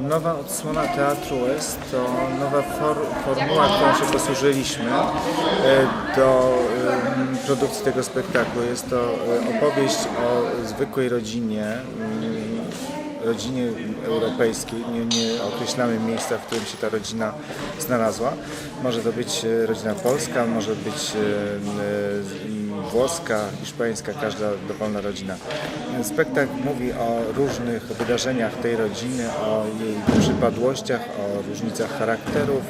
Nowa odsłona Teatru S to nowa for, formuła, którą się posłużyliśmy e, do produkcji tego spektaklu. Jest to e, opowieść o zwykłej rodzinie, mm, rodzinie europejskiej. Nie, nie określamy miejsca, w którym się ta rodzina znalazła. Może to być e, rodzina polska, może być e, e, włoska, hiszpańska, każda dowolna rodzina. Spektakl mówi o różnych wydarzeniach tej rodziny, o jej przypadłościach, o różnicach charakterów,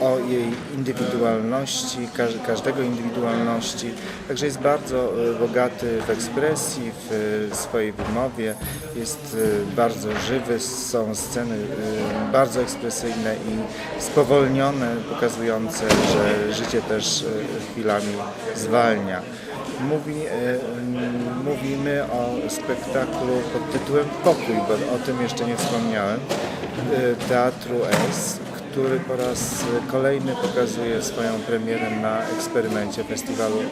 o jej indywidualności, każ- każdego indywidualności. Także jest bardzo e, bogaty w ekspresji, w e, swojej wymowie, jest e, bardzo żywy, są sceny bardzo ekspresyjne i spowolnione, pokazujące, że życie też chwilami zwalnia. Mówi, mówimy o spektaklu pod tytułem Pokój, bo o tym jeszcze nie wspomniałem, Teatru S, który po raz kolejny pokazuje swoją premierę na eksperymencie festiwalu, m,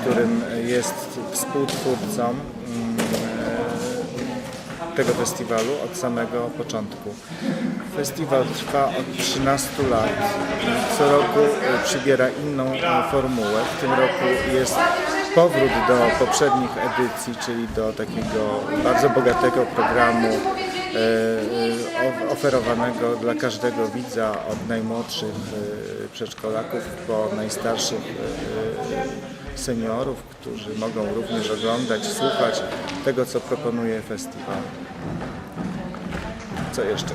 którym jest współtwórcą mm, e, tego festiwalu od samego początku. Festiwal trwa od 13 lat i co roku przybiera inną formułę. W tym roku jest powrót do poprzednich edycji, czyli do takiego bardzo bogatego programu e, e, oferowanego dla każdego widza od najmłodszych e, przedszkolaków po najstarszych e, seniorów, którzy mogą również oglądać, słuchać tego, co proponuje festiwal. Co jeszcze?